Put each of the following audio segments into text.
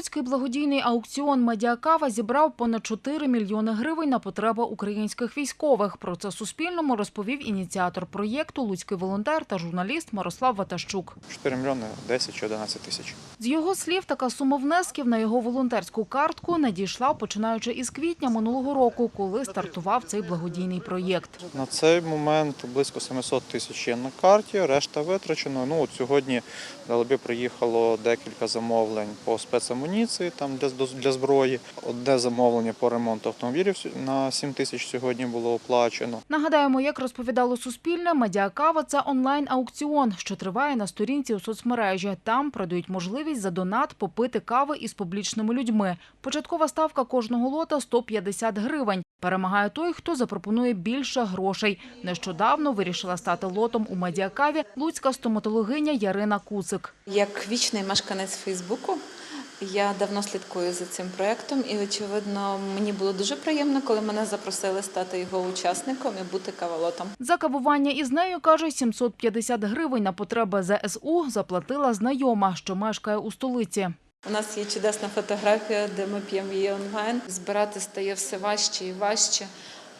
Луцький благодійний аукціон «Медіакава» зібрав понад 4 мільйони гривень на потреби українських військових. Про це Суспільному розповів ініціатор проєкту, луцький волонтер та журналіст Мирослав Ватащук. 4 мільйони 10 чи 11 тисяч. З його слів, така сума внесків на його волонтерську картку надійшла починаючи із квітня минулого року, коли стартував цей благодійний проєкт. На цей момент близько 700 тисяч є на карті, решта витрачено. Ну от сьогодні далеби приїхало декілька замовлень по спецамуніції, там для, для зброї. Одне замовлення по ремонту автомобілів на 7 тисяч сьогодні було оплачено. Нагадаємо, як розповідало Суспільне, «Медіакава» – це онлайн-аукціон, що триває на сторінці у соцмережі. Там продають можливість за донат попити кави із публічними людьми. Початкова ставка кожного лота – 150 гривень. Перемагає той, хто запропонує більше грошей. Нещодавно вирішила стати лотом у «Медіакаві» луцька стоматологиня Ярина Куцик. Як вічний мешканець Фейсбуку, я давно слідкую за цим проєктом, і очевидно, мені було дуже приємно, коли мене запросили стати його учасником і бути кавалотом. За кавування із нею, каже, 750 гривень на потреби ЗСУ заплатила знайома, що мешкає у столиці. У нас є чудесна фотографія, де ми п'ємо її онлайн. Збирати стає все важче і важче.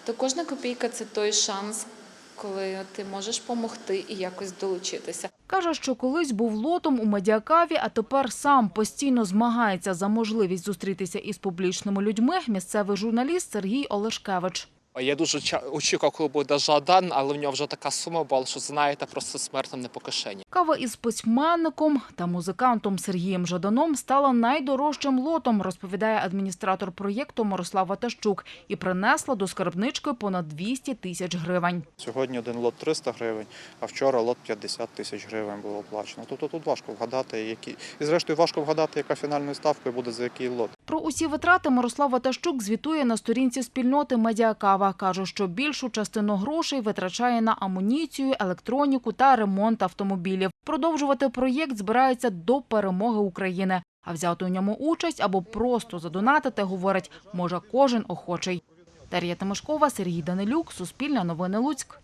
То кожна копійка це той шанс, коли ти можеш допомогти і якось долучитися. Каже, що колись був лотом у медіакаві, а тепер сам постійно змагається за можливість зустрітися із публічними людьми. Місцевий журналіст Сергій Олешкевич. Я дуже ча- очікував, коли буде Жадан, але в нього вже така сума була, що знаєте, просто смертом не по кишені. Кава із письменником та музикантом Сергієм Жаданом стала найдорожчим лотом, розповідає адміністратор проєкту Мирослав Ватащук, і принесла до скарбнички понад 200 тисяч гривень. Сьогодні один лот 300 гривень, а вчора лот 50 тисяч гривень було оплачено. Тобто тут важко вгадати, які і зрештою важко вгадати, яка фінальною ставкою буде за який лот. Про усі витрати Мирослав Ватащук звітує на сторінці спільноти «Медіакава». Каже, що більшу частину грошей витрачає на амуніцію, електроніку та ремонт автомобілів. Продовжувати проєкт збирається до перемоги України. А взяти у ньому участь або просто задонатити, говорить, може кожен охочий. Дар'я Тимошкова, Сергій Данилюк, Суспільне новини Луцьк.